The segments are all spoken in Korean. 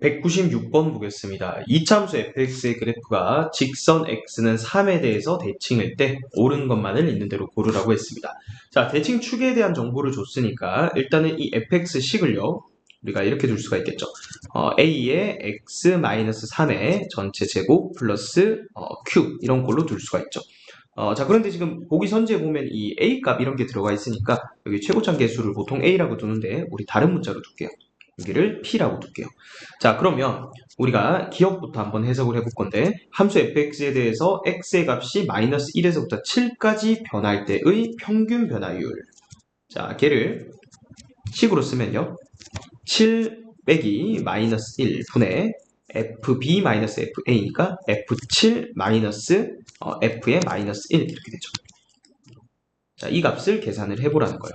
196번 보겠습니다. 이참수 fx의 그래프가 직선 x는 3에 대해서 대칭일 때 옳은 것만을 있는 대로 고르라고 했습니다. 자, 대칭 축에 대한 정보를 줬으니까 일단은 이 fx식을요. 우리가 이렇게 둘 수가 있겠죠. 어, a의 x-3의 전체 제곱 플러스 어, q 이런 걸로 둘 수가 있죠. 어, 자, 그런데 지금 보기 선지에 보면 이 a 값 이런 게 들어가 있으니까 여기 최고참 개수를 보통 a라고 두는데 우리 다른 문자로 둘게요. 여기를 p라고 둘게요. 자, 그러면 우리가 기억부터 한번 해석을 해볼 건데 함수 fx에 대해서 x의 값이 마이너스 1에서부터 7까지 변할 때의 평균 변화율. 자, 걔를 식으로 쓰면요. 7 빼기 마이너스 1 분의 fb 마이너스 fa니까 f7 마이너스 어, f의 마이너스 1 이렇게 되죠. 자, 이 값을 계산을 해보라는 거예요.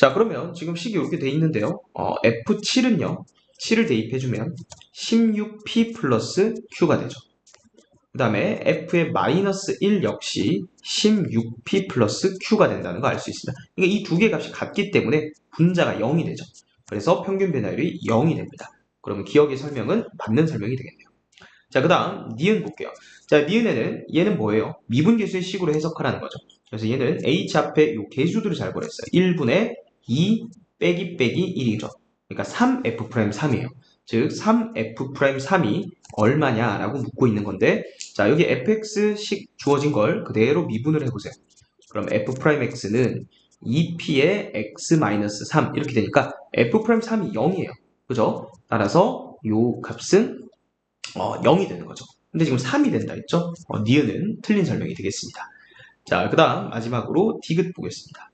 자, 그러면 지금 식이 이렇게 돼 있는데요. 어, F7은요, 7을 대입해주면 16P 플러스 Q가 되죠. 그 다음에 F의 마이너스 1 역시 16P 플러스 Q가 된다는 거 알 수 있습니다. 그러니까 이 두 개 값이 같기 때문에 분자가 0이 되죠. 그래서 평균 변화율이 0이 됩니다. 그러면 기억의 설명은 맞는 설명이 되겠네요. 자, 그 다음, 니은 볼게요. 자, 니은에는 얘는 뭐예요? 미분계수의 식으로 해석하라는 거죠. 그래서 얘는 h 앞에 요 개수들을 잘 보냈어요. 1분의 2 빼기 빼기 1이죠. 그러니까 3f'3이에요. 즉 3f'3이 얼마냐라고 묻고 있는 건데 자 여기 fx식 주어진 걸 그대로 미분을 해보세요. 그럼 f'x는 2p의 x-3 이렇게 되니까 f'3이 0이에요. 그죠? 따라서 요 값은 어, 0이 되는 거죠. 근데 지금 3이 된다 했죠? 어, 니은은 틀린 설명이 되겠습니다. 자, 그 다음 마지막으로 디귿 보겠습니다.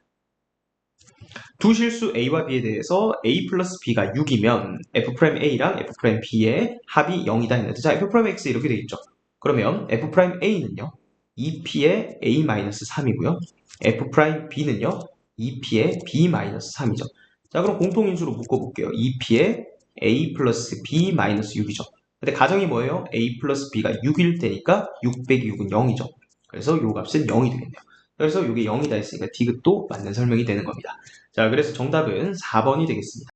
두 실수 a와 b에 대해서 a 플러스 b가 6이면 f'a랑 f'b의 합이 0이다 했는데 자, f'x 이렇게 돼 있죠. 그러면 f'a는요. 2p의 a-3이고요. f'b는요. 2p의 b-3이죠. 자, 그럼 공통인수로 묶어볼게요. 2p의 a 플러스 b-6이죠. 근데 가정이 뭐예요? a 플러스 b가 6일 때니까 6 빼기 6은 0이죠. 그래서 요 값은 0이 되겠네요. 그래서 이게 0이다 했으니까 디귿도 맞는 설명이 되는 겁니다. 자, 그래서 정답은 4번이 되겠습니다.